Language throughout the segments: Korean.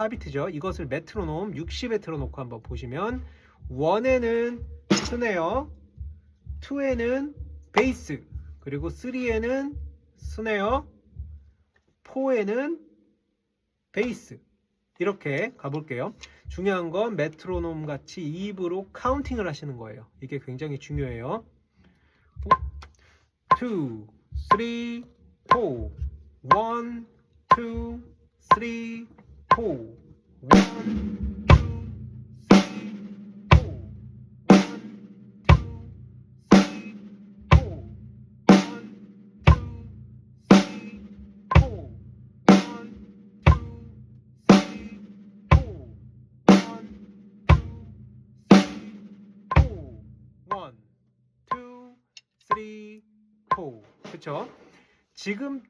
4비트죠. 이것을 메트로놈 60에 틀어놓고 한번 보시면 1에는 스네어, 2에는 베이스, 그리고 3에는 스네어, 4에는 베이스 이렇게 가볼게요. 중요한 건 메트로놈 같이 입으로 카운팅을 하시는 거예요. 이게 굉장히 중요해요. 2, 3, 4, 1, 2, 3, 4, 1, 원, 투, 포. 그쵸? 지금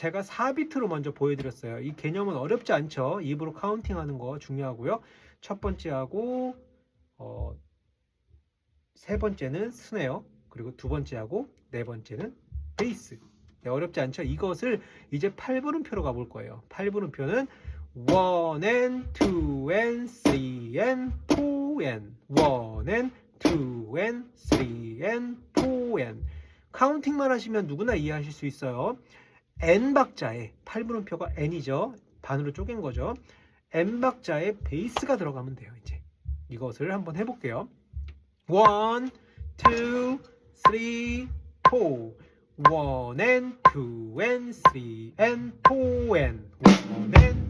제가 4비트로 먼저 보여드렸어요. 이 개념은 어렵지 않죠? 입으로 카운팅하는 거 중요하고요. 첫 번째하고 어, 세 번째는 스네어 그리고 두 번째하고 네 번째는 베이스. 네, 어렵지 않죠? 이것을 이제 8분음표로 가볼 거예요. 8분음표는 1 and 2 and 3 and 4 and 1 and 2 and 3 and 4 and 카운팅만 하시면 누구나 이해하실 수 있어요. N 박자에 8분음표가 n이죠. 반으로 쪼갠 거죠. n 박자에 베이스가 들어가면 돼요. 이제 이것을 한번 해볼게요. 1, 2, 3, 4 1 and 2 and 3 and 4 and 1 and